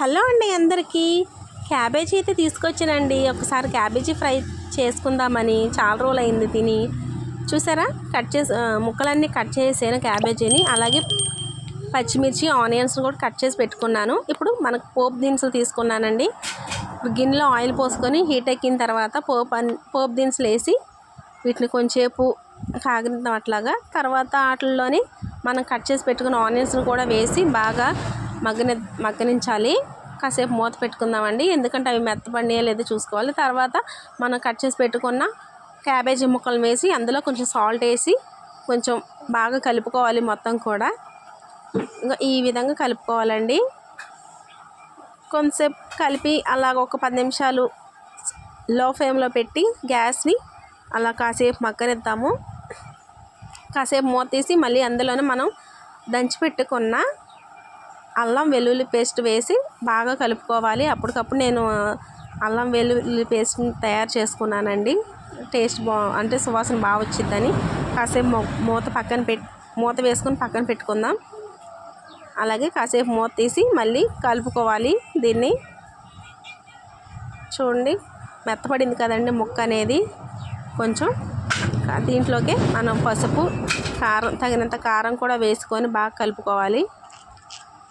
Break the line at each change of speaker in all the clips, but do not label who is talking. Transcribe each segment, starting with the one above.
Hello అండి అందరికీ. Cabbage అయితే తీసుకొచ్చానండి. ఒకసారి క్యాబేజీ ఫ్రై చేసుకుందామని చాలా రోజులు అయింది తిని. చూసారా? కట్ చేసి ముక్కలన్నీ కట్ చేసాను క్యాబేజీని. అలాగే పచ్చిమిర్చి ఆనియన్స్ కూడా కట్ చేసి పెట్టుకున్నాను. ఇప్పుడు మనకు పోపు దినుసులు తీసుకున్నానండి. గిన్నెలో ఆయిల్ పోసుకొని హీట్ ఎక్కిన తర్వాత పోపు అన్ పోపు దినుసులు వేసి వీటిని కొంచెంసేపు కాగిన అట్లాగా. తర్వాత వాటిల్లోని మనం కట్ చేసి పెట్టుకున్న ఆనియన్స్ని కూడా వేసి బాగా మగ్గని మగ్గనించాలి. కాసేపు మూత పెట్టుకుందామండి. ఎందుకంటే అవి మెత్తపడినాయో లేదో చూసుకోవాలి. తర్వాత మనం కట్ చేసి పెట్టుకున్న క్యాబేజీ ముక్కలు వేసి అందులో కొంచెం సాల్ట్ వేసి కొంచెం బాగా కలుపుకోవాలి మొత్తం కూడా. ఇంకా ఈ విధంగా కలుపుకోవాలండి. కొంతసేపు కలిపి అలాగ ఒక పది నిమిషాలు లో ఫ్లేమ్లో పెట్టి గ్యాస్ని అలా కాసేపు మగ్గనిద్దాము. కాసేపు మూత తీసి మళ్ళీ అందులోనే మనం దంచి పెట్టుకున్న అల్లం వెల్లుల్లి పేస్ట్ వేసి బాగా కలుపుకోవాలి. అప్పటికప్పుడు నేను అల్లం వెల్లుల్లి పేస్ట్ని తయారు చేసుకున్నానండి. టేస్ట్ బా అంటే సువాసన బాగా వచ్చిందని కాసేపు మూత పక్కన పెట్ మూత వేసుకొని పక్కన పెట్టుకుందాం. అలాగే కాసేపు మూత తీసి మళ్ళీ కలుపుకోవాలి దీన్ని. చూడండి మెత్తపడింది కదండి ముక్క అనేది. కొంచెం దీంట్లోకి మనం పసుపు కారం తగినంత కారం కూడా వేసుకొని బాగా కలుపుకోవాలి.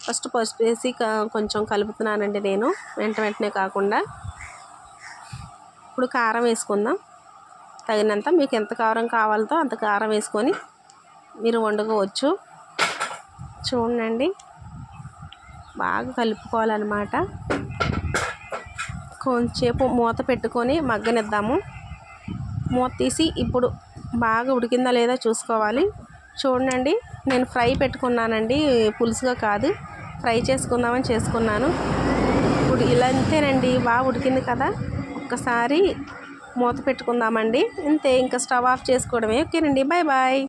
ఫస్ట్ పసుపు వేసి క- కొంచెం కలుపుతున్నానండి నేను. వెంట వెంటనే కాకుండా. ఇప్పుడు కారం వేసుకుందాం. తగినంత మీకు ఎంత కారం కావాలతో అంత కారం వేసుకొని మీరు వండుకోవచ్చు. చూడండి. బాగా కలుపుకోవాలన్నమాట. కొంచెంసేపు మూత పెట్టుకొని మగ్గనిద్దాము. మూత తీసి ఇప్పుడు బాగా ఉడికిందా లేదా చూసుకోవాలి. చూడండి. నేను ఫ్రై పెట్టుకున్నానండి. పులుసుగా కాదు. ఫ్రై చేసుకుందామని చేసుకున్నాను. ఇప్పుడు ఇలా అంతేనండి బాగా ఉడికింది కదా. ఒక్కసారి మూత పెట్టుకుందామండి. అంతే ఇంకా స్టవ్ ఆఫ్ చేసుకోవడమే. ఓకేనండి బాయ్ బాయ్.